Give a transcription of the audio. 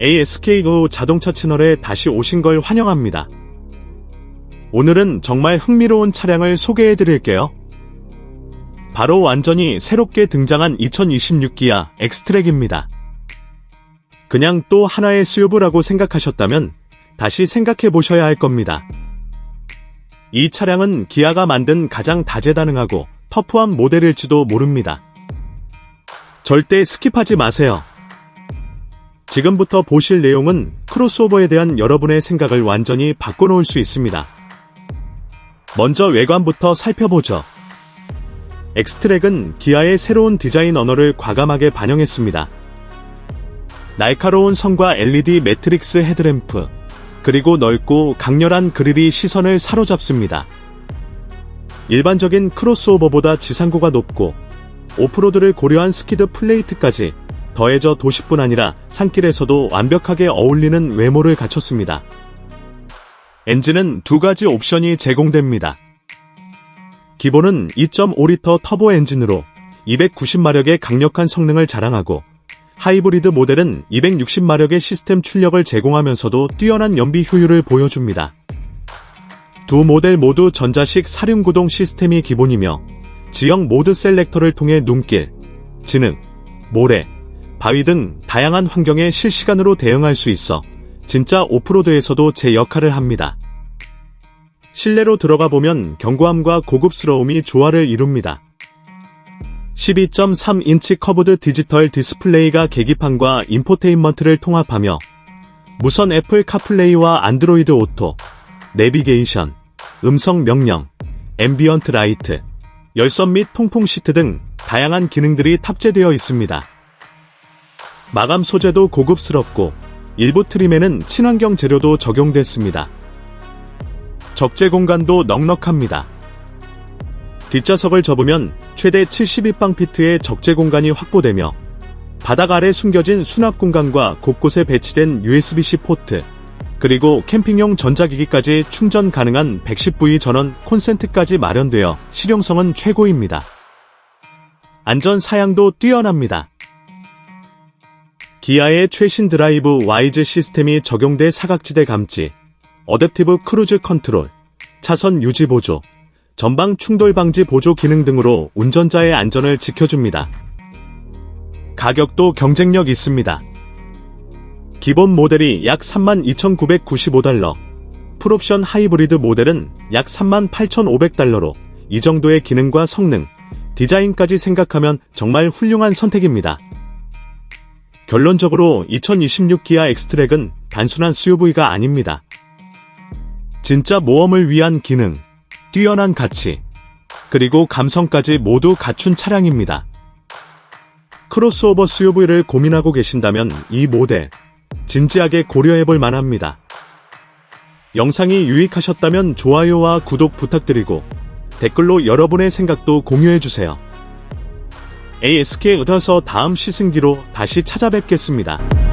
ASKO 자동차 채널에 다시 오신 걸 환영합니다. 오늘은 정말 흥미로운 차량을 소개해 드릴게요. 바로 완전히 새롭게 등장한 2026 기아 엑스트랙입니다. 그냥 또 하나의 수요부라고 생각하셨다면 다시 생각해 보셔야 할 겁니다. 이 차량은 기아가 만든 가장 다재다능하고 터프한 모델일지도 모릅니다. 절대 스킵하지 마세요. 지금부터 보실 내용은 크로스오버에 대한 여러분의 생각을 완전히 바꿔놓을 수 있습니다. 먼저 외관부터 살펴보죠. 엑스트랙은 기아의 새로운 디자인 언어를 과감하게 반영했습니다. 날카로운 선과 LED 매트릭스 헤드램프, 그리고 넓고 강렬한 그릴이 시선을 사로잡습니다. 일반적인 크로스오버보다 지상고가 높고 오프로드를 고려한 스키드 플레이트까지 더해져 도시뿐 아니라 산길에서도 완벽하게 어울리는 외모를 갖췄습니다. 엔진은 두 가지 옵션이 제공됩니다. 기본은 2.5리터 터보 엔진으로 290마력의 강력한 성능을 자랑하고 하이브리드 모델은 260마력의 시스템 출력을 제공하면서도 뛰어난 연비 효율을 보여줍니다. 두 모델 모두 전자식 사륜구동 시스템이 기본이며 지형 모드 셀렉터를 통해 눈길, 진흙, 모래, 바위 등 다양한 환경에 실시간으로 대응할 수 있어 진짜 오프로드에서도 제 역할을 합니다. 실내로 들어가 보면 견고함과 고급스러움이 조화를 이룹니다. 12.3인치 커브드 디지털 디스플레이가 계기판과 인포테인먼트를 통합하며 무선 애플 카플레이와 안드로이드 오토, 내비게이션, 음성 명령, 앰비언트 라이트, 열선 및 통풍 시트 등 다양한 기능들이 탑재되어 있습니다. 마감 소재도 고급스럽고 일부 트림에는 친환경 재료도 적용됐습니다. 적재 공간도 넉넉합니다. 뒷좌석을 접으면 최대 72방 피트의 적재 공간이 확보되며 바닥 아래 숨겨진 수납 공간과 곳곳에 배치된 USB-C 포트, 그리고 캠핑용 전자기기까지 충전 가능한 110V 전원 콘센트까지 마련되어 실용성은 최고입니다. 안전 사양도 뛰어납니다. 기아의 최신 드라이브 와이즈 시스템이 적용돼 사각지대 감지, 어댑티브 크루즈 컨트롤, 차선 유지 보조, 전방 충돌 방지 보조 기능 등으로 운전자의 안전을 지켜줍니다. 가격도 경쟁력 있습니다. 기본 모델이 약 32,995달러, 풀옵션 하이브리드 모델은 약 38,500달러로 이 정도의 기능과 성능, 디자인까지 생각하면 정말 훌륭한 선택입니다. 결론적으로 2026 기아 엑스트랙은 단순한 SUV가 아닙니다. 진짜 모험을 위한 기능, 뛰어난 가치, 그리고 감성까지 모두 갖춘 차량입니다. 크로스오버 SUV를 고민하고 계신다면 이 모델 진지하게 고려해 볼 만합니다. 영상이 유익하셨다면 좋아요와 구독 부탁드리고 댓글로 여러분의 생각도 공유해 주세요. ASK 의더서 다음 시승기로 다시 찾아뵙겠습니다.